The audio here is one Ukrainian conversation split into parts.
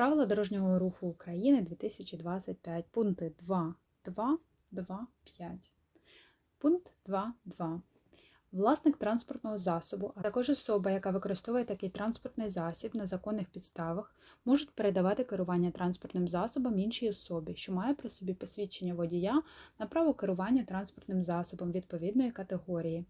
Правила дорожнього руху України 2025. Пункти 2, 2, 2, 5. Пункт 2.2. Власник транспортного засобу, а також особа, яка використовує такий транспортний засіб на законних підставах, можуть передавати керування транспортним засобом іншій особі, що має при собі посвідчення водія на право керування транспортним засобом відповідної категорії.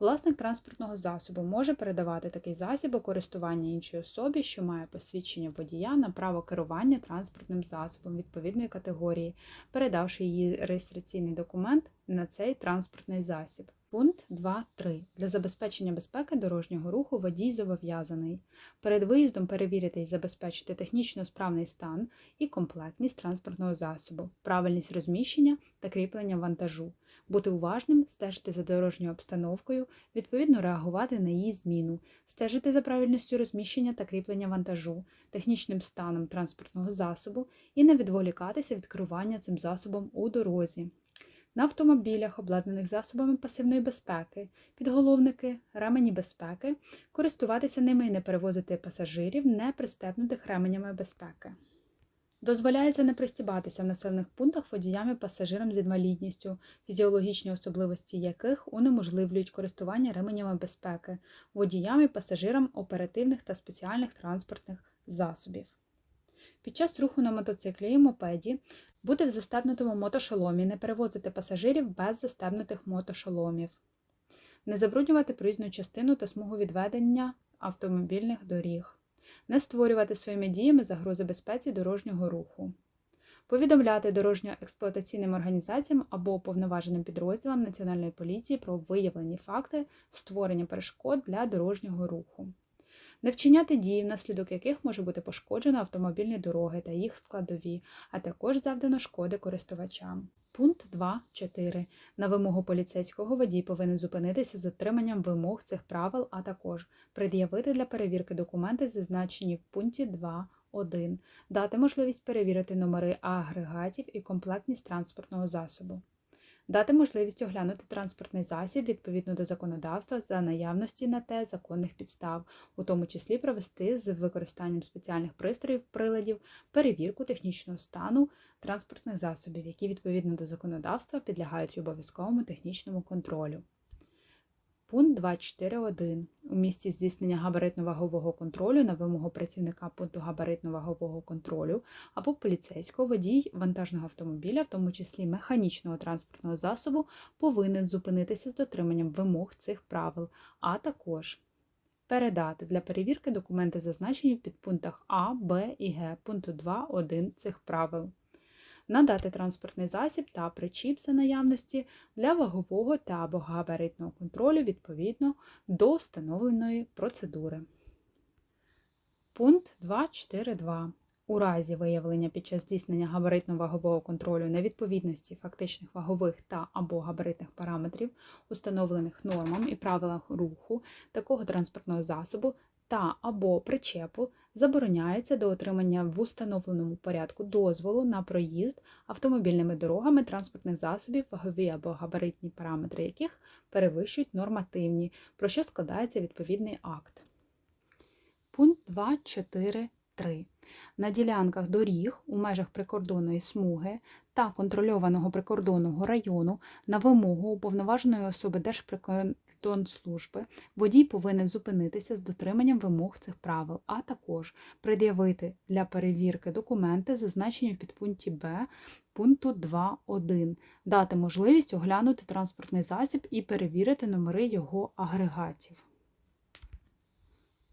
Власник транспортного засобу може передавати такий засіб у користування іншій особі, що має посвідчення водія на право керування транспортним засобом відповідної категорії, передавши її реєстраційний документ на цей транспортний засіб. Пункт 2.3. Для забезпечення безпеки дорожнього руху водій зобов'язаний перед виїздом перевірити і забезпечити технічно справний стан і комплектність транспортного засобу, правильність розміщення та кріплення вантажу, бути уважним, стежити за дорожньою обстановкою, відповідно реагувати на її зміну, стежити за правильністю розміщення та кріплення вантажу, технічним станом транспортного засобу і не відволікатися від керування цим засобом у дорозі. На автомобілях, обладнаних засобами пасивної безпеки, підголовники, ремені безпеки, користуватися ними і не перевозити пасажирів, не пристебнутих ременями безпеки. Дозволяється не пристібатися в населених пунктах водіями пасажирам з інвалідністю, фізіологічні особливості яких унеможливлюють користування ременями безпеки, водіями і пасажирам оперативних та спеціальних транспортних засобів. Під час руху на мотоциклі і мопеді бути в застебнутому мотошоломі, не перевозити пасажирів без застебнутих мотошоломів, не забруднювати проїзну частину та смугу відведення автомобільних доріг, не створювати своїми діями загрози безпеці дорожнього руху, повідомляти дорожньо-експлуатаційним організаціям або уповноваженим підрозділам Національної поліції про виявлені факти створення перешкод для дорожнього руху. Не вчиняти дій, внаслідок яких може бути пошкоджено автомобільні дороги та їх складові, а також завдано шкоди користувачам. Пункт 2.4. На вимогу поліцейського водій повинен зупинитися з отриманням вимог цих правил, а також пред'явити для перевірки документи, зазначені в пункті 2.1, дати можливість перевірити номери агрегатів і комплектність транспортного засобу дати можливість оглянути транспортний засіб відповідно до законодавства за наявності на те законних підстав, у тому числі провести з використанням спеціальних пристроїв, приладів, перевірку технічного стану транспортних засобів, які відповідно до законодавства підлягають обов'язковому технічному контролю. Пункт 2.4.1. У місці здійснення габаритно-вагового контролю на вимогу працівника пункту габаритно-вагового контролю або поліцейського водій вантажного автомобіля, в тому числі механічного транспортного засобу, повинен зупинитися з дотриманням вимог цих правил, а також передати для перевірки документи, зазначені в підпунктах А, Б і Г пункту 2.1 цих правил надати транспортний засіб та причіп за наявності для вагового та або габаритного контролю відповідно до встановленої процедури. Пункт 2.4.2. У разі виявлення під час здійснення габаритно-вагового контролю невідповідності фактичних вагових та або габаритних параметрів, установлених нормам і правилах руху такого транспортного засобу та або причепу забороняється до отримання в установленому порядку дозволу на проїзд автомобільними дорогами транспортних засобів, вагові або габаритні параметри яких перевищують нормативні, про що складається відповідний акт. Пункт 2.4.3. На ділянках доріг у межах прикордонної смуги та контрольованого прикордонного району на вимогу уповноваженої особи Держприкордонної Держприкордонслужби водій повинен зупинитися з дотриманням вимог цих правил, а також пред'явити для перевірки документи, зазначені в підпункті Б пункту 2.1, дати можливість оглянути транспортний засіб і перевірити номери його агрегатів.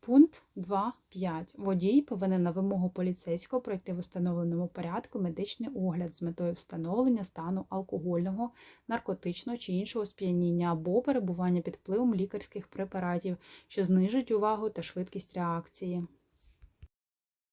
Пункт 2.5. Водій повинен на вимогу поліцейського пройти в установленому порядку медичний огляд з метою встановлення стану алкогольного, наркотичного чи іншого сп'яніння або перебування під впливом лікарських препаратів, що знижують увагу та швидкість реакції.